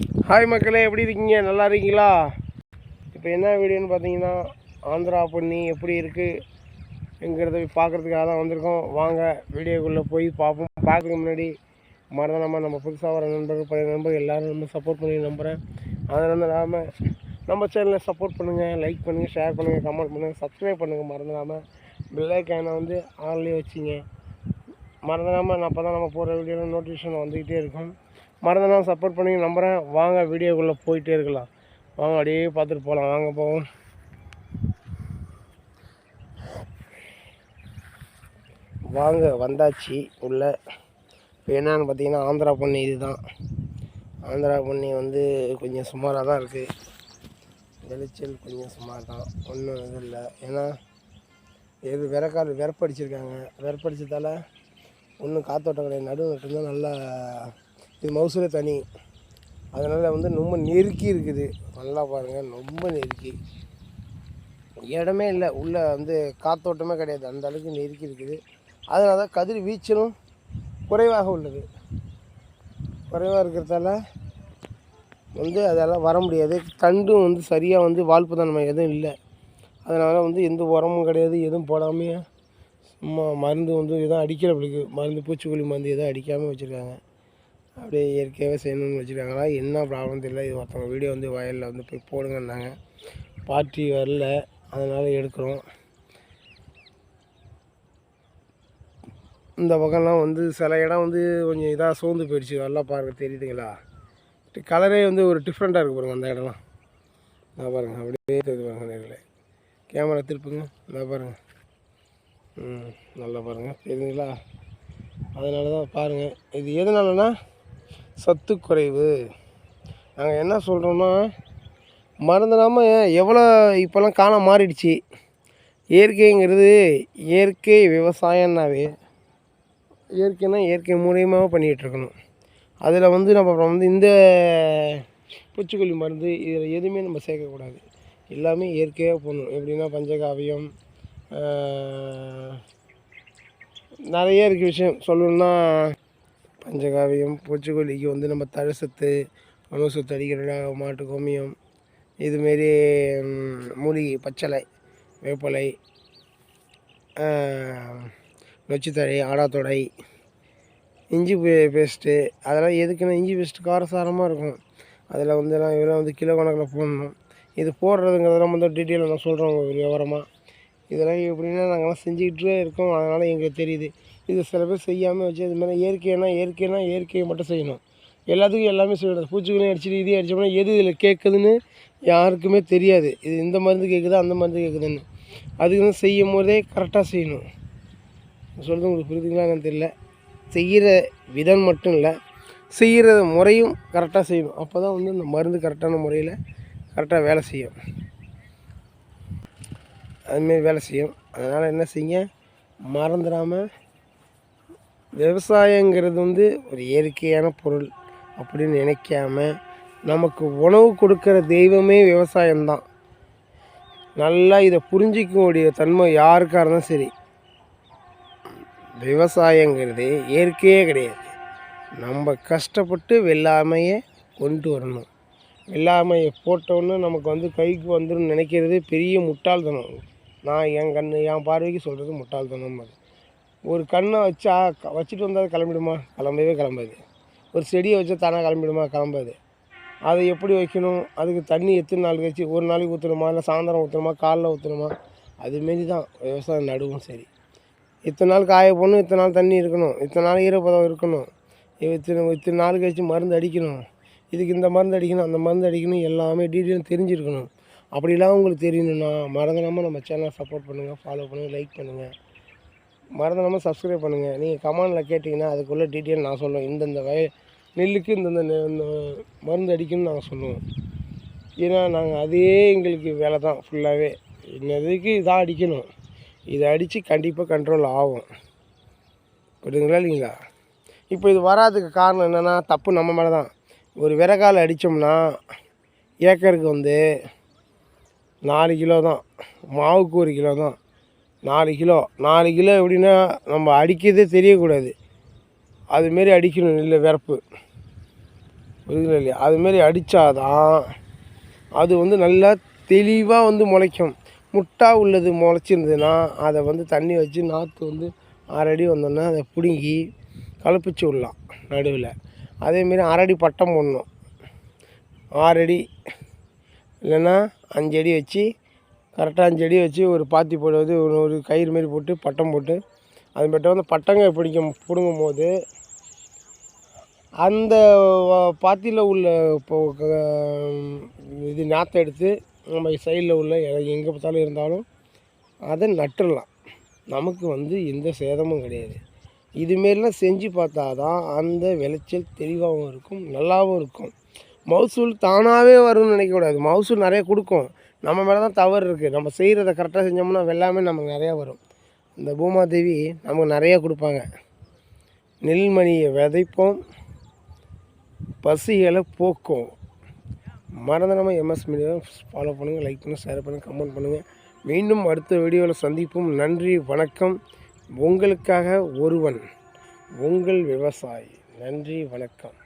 Hi மக்களே எப்படி இருக்கீங்க? நல்லா இருக்கீங்களா? இப்போ என்ன வீடியோன்னு பார்த்தீங்கன்னா ஆந்திரா பண்ணி எப்படி இருக்குங்கிறத பார்க்குறதுக்காக தான் வந்திருக்கோம். வாங்க வீடியோக்குள்ளே போய் பார்ப்போம். பார்க்குறதுக்கு முன்னாடி மறந்துடாமல் நம்ம புதுசாக வர நண்பர்கள் பழைய நண்பர்கள் எல்லோரும் நம்ம சப்போர்ட் பண்ணி நம்புகிறேன் அதில் இல்லாமல் நம்ம சேனலை சப்போர்ட் பண்ணுங்கள் லைக் பண்ணுங்கள் ஷேர் பண்ணுங்கள் கமெண்ட் பண்ணுங்கள் சப்ஸ்கிரைப் பண்ணுங்கள் மறந்துடாமல் பெல்லைக்கானை வந்து ஆன்லேயே வச்சிங்க. மறந்துடாமல் அப்போ தான் நம்ம போகிற வீடியோவில் நோட்டிஃபிகேஷன் வந்துக்கிட்டே இருக்கும். மறந்துடாமல் சப்போர்ட் பண்ணி நம்புகிறேன் வாங்க வீடியோக்குள்ளே போயிட்டே இருக்கலாம். வாங்க அப்படியே பார்த்துட்டு போகலாம் வாங்க போவோம். வாங்க வந்தாச்சு. உள்ள இப்போ என்னன்னு பார்த்தீங்கன்னா ஆந்திரா பொன்னி இதுதான் ஆந்திரா பொண்ணி வந்து கொஞ்சம் சுமாராக தான் இருக்குது விளைச்சல் கொஞ்சம் சுமார் தான். ஒன்றும் இது இல்லை. ஏன்னா எது விறக்கால் விறப்படிச்சிருக்காங்க விறப்படிச்சதால ஒன்றும் காத்தோட்டம் கிடையாது. நடுவு நட்டுருந்தா நல்லா இது மவுசுல தனி. அதனால் வந்து ரொம்ப நெருக்கி இருக்குது. நல்லா பாருங்கள் ரொம்ப நெருக்கி. இடமே இல்லை உள்ளே வந்து காத்தோட்டமே கிடையாது. அந்த அளவுக்கு நெருக்கி இருக்குது. அதனால தான் கதிர் வீச்சலும் குறைவாக உள்ளது. குறைவாக இருக்கிறதால வந்து அதெல்லாம் வர முடியாது. தண்டும் வந்து சரியாக வந்து வாழ்ப்பு தன்மை எதுவும் இல்லை. அதனால் வந்து எந்த உரமும் கிடையாது எதுவும் போடாமையே சும்மா மருந்து வந்து எதுவும் அடிக்கிறவங்களுக்கு மருந்து பூச்சிக்கொல்லி மருந்து எதுவும் அடிக்காமல் வச்சுருக்காங்க. அப்படியே இயற்கையாகவே செய்யணும்னு வச்சுருக்காங்களா? என்ன ப்ராப்ளம் தெரியல. இது ஒருத்தவங்க வீடியோ வந்து வயலில் வந்து போய் போடுங்கன்னாங்க. பார்ட்டி வரல. அதனால் எடுக்கிறோம். இந்த பக்கம்லாம் வந்து சில இடம் வந்து கொஞ்சம் இதாக சோர்ந்து போயிடுச்சு. நல்லா பாருங்க. தெரியுதுங்களா? கலரே வந்து ஒரு டிஃப்ரெண்ட்டாக இருக்குது பாருங்கள் அந்த இடம்லாம். நான் பாருங்கள் அப்படியே தெரியுது பாருங்கள் நேரில் கேமரா திருப்புங்க. நான் பாருங்கள் ம் நல்லா பாருங்கள் தெரியுதுங்களா? அதனால தான் பாருங்கள் இது எதனாலன்னா சத்து குறைவு. நாங்கள் என்ன சொல்கிறோம்னா மறந்துடாமல் எவ்வளோ இப்போல்லாம் காலம் மாறிடுச்சு. இயற்கைங்கிறது இயற்கை விவசாயம்னாவே இயற்கைனா இயற்கை மூலியமாக பண்ணிகிட்ருக்கணும் அதில் வந்து நம்ம அப்புறம் வந்து இந்த பூச்சிக்கொல்லி மருந்து இதில் எதுவுமே நம்ம சேர்க்கக்கூடாது. எல்லாமே இயற்கையாக போடணும். எப்படின்னா பஞ்சகாவியம் நிறைய இருக்குது விஷயம். சொல்லணுன்னா பஞ்சகாவியம் பூச்சிக்கொல்லிக்கு வந்து நம்ம தழசத்து உணவு சத்து மாட்டு கோமியம் இதுமாரி மூலிகை பச்சளை வேப்பலை நொச்சித்தழை ஆடாத்தொடை இஞ்சி பேஸ்ட்டு அதெல்லாம் எதுக்குன்னா இஞ்சி பேஸ்ட்டு காரசாரமாக இருக்கும். அதில் வந்து நான் இதெல்லாம் வந்து கிலோ கணக்கில் போடணும். இது போடுறதுங்கிறதெல்லாம் வந்து டீட்டெயிலாக நான் சொல்கிறேன் உங்களுக்கு விவரமாக இதெல்லாம் எப்படின்னா நாங்கள்லாம் செஞ்சுக்கிட்டே இருக்கோம். அதனால் எங்களுக்கு தெரியுது. இது சில பேர் செய்யாமல் வச்சு இது மாதிரி இயற்கைனா இயற்கைனா இயற்கையை மட்டும் செய்யணும். எல்லாத்துக்கும் எல்லாமே செய்யணும் பூச்சிக்கொல்லியும் அடிச்சுட்டு இதையும் அடிச்சோம்னா எது இதில் கேட்குதுன்னு யாருக்குமே தெரியாது. இது இந்த மருந்து கேட்குதா அந்த மருந்து கேட்குதுன்னு. அதுக்கு வந்து செய்யும் போதே கரெக்டாக செய்யணும். சொல்கிறது உங்களுக்கு புரியுதுங்களா என்னன்னு தெரியல. செய்கிற விதம் மட்டும் இல்லை செய்கிற முறையும் கரெக்டாக செய்யணும். அப்போ தான் வந்து இந்த மருந்து கரெக்டான முறையில் கரெக்டாக வேலை செய்யும். அதுமாரி வேலை செய்யும். அதனால் என்ன செய்யுங்க? மறந்துடாமல் விவசாயங்கிறது வந்து ஒரு இயற்கையான பொருள் அப்படின்னு நினைக்காம நமக்கு உணவு கொடுக்குற தெய்வமே விவசாயம்தான். நல்லா இதை புரிஞ்சிக்கக்கூடிய தன்மை யாருக்காக இருந்தாலும் சரி விவசாயங்கிறது இயற்கையே கிடையாது. நம்ம கஷ்டப்பட்டு வெள்ளாமையை கொண்டு வரணும். வெள்ளாமையை போட்டோன்னு நமக்கு வந்து கைக்கு வந்துடும் நினைக்கிறது பெரிய முட்டாள்தனம். நான் என் கண் என் பார்வைக்கு சொல்கிறது முட்டாள்தனம் அது ஒரு கண்ணை வச்சா க- வச்சுட்டு வந்தால் கிளம்பிடுமா? கிளம்பவே கிளம்பாது. ஒரு செடியை வச்சா தானாக கிளம்பிடுமா? கிளம்பாது. அதை எப்படி வைக்கணும்? அதுக்கு தண்ணி எத்தனை நாள் கழிச்சு ஒரு நாளைக்கு ஊற்றணுமா இல்லை சாயந்தரம் ஊற்றணுமா காலைல ஊற்றணுமா அதுமாரி தான் விவசாயம் நடுவும் சரி. இத்தனை நாள் காய போடணும் இத்தனை நாள் தண்ணி இருக்கணும். இத்தனை நாள் ஈரப்பதம் இருக்கணும். இத்தனை இத்தனை நாள் கழிச்சு மருந்து அடிக்கணும். இதுக்கு இந்த மருந்து அடிக்கணும் அந்த மருந்து அடிக்கணும் எல்லாமே டீட்டெயிலும் தெரிஞ்சிருக்கணும். அப்படிலாம் உங்களுக்கு தெரியணும்னா மறந்துடாமல் நம்ம சேனலை சப்போர்ட் பண்ணுங்கள் ஃபாலோ பண்ணுங்கள் லைக் பண்ணுங்கள் மறந்துடாமல் சப்ஸ்கிரைப் பண்ணுங்கள் நீங்கள் கமெண்டில் கேட்டிங்கன்னா அதுக்குள்ளே டீட்டெயில் நான் சொல்லுவேன் இந்தந்த வய நெல்லுக்கு இந்தந்த நெ- இந்த மருந்து அடிக்கணும்னு நாங்கள் சொல்லுவோம். ஏன்னா நாங்கள் அதே எங்களுக்கு வேலை தான் ஃபுல்லாகவே இன்னதுக்கு இதான் அடிக்கணும். இதை அடித்து கண்டிப்பாக கண்ட்ரோல் ஆகும். புரியுதுங்களா இல்லைங்களா? இப்போ இது வராதுக்கு காரணம் என்னென்னா தப்பு நம்ம மேலே தான் ஒரு விறகால் அடித்தோம்னா ஏக்கருக்கு வந்து நாலு கிலோ தான் மாவுக்கு ஒரு கிலோ தான் நாலு கிலோ. நாலு கிலோ எப்படின்னா நம்ம அடிக்கிறதே தெரியக்கூடாது. அதுமாரி அடிக்கணும் நெல் விறப்பு புரியுதுல இல்லையா? அதுமாரி அடித்தாதான் அது வந்து நல்லா தெளிவாக வந்து முளைக்கும். முட்டா உள்ளது முளைச்சிருந்ததுன்னா அதை வந்து தண்ணி வச்சு நாற்று வந்து ஆறடி வந்தோன்னா அதை பிடுங்கி கலப்பிச்சு விடலாம் நடுவில். அதேமாரி அரடி பட்டம் போடணும். ஆறடி இல்லைன்னா அஞ்சடி வச்சு கரெக்டாக செடி வச்சு ஒரு பாத்தி போடுவது ஒரு ஒரு கயிறு மாரி போட்டு பட்டம் போட்டு அது மட்டும் வந்து பட்டங்க பிடிக்கும் பிடுங்கும் போது அந்த பாத்தியில் உள்ள இப்போ இது நாற்றை எடுத்து நம்ம சைடில் உள்ள எங்கே பார்த்தாலும் இருந்தாலும் அதை நட்டுடலாம் நமக்கு வந்து எந்த சேதமும் கிடையாது. இதுமாரிலாம் செஞ்சு பார்த்தா தான் அந்த விளைச்சல் தெளிவாகவும் இருக்கும் நல்லாவும் இருக்கும். மகசூல் தானாகவே வரும்னு நினைக்கக்கூடாது. மகசூல் நிறைய கொடுக்கும். நம்ம மேலே தான் தவறு இருக்குது நம்ம செய்கிறத கரெக்டாக செஞ்சோம்னா வெள்ளாமே நமக்கு நிறையா வரும். இந்த பூமாதேவி நமக்கு நிறையா கொடுப்பாங்க. நெல்மணியை விதைப்போம். பசிகளை போக்கும். மறந்துடாமல் எம்எஸ் மீடியாவை ஃபாலோ பண்ணுங்கள் லைக் பண்ணுங்கள் ஷேர் பண்ணுங்கள் கமெண்ட் பண்ணுங்கள் மீண்டும் அடுத்த வீடியோவில் சந்திப்போம். நன்றி வணக்கம். உங்களுக்காக ஒருவன் உங்கள் விவசாயி. நன்றி வணக்கம்.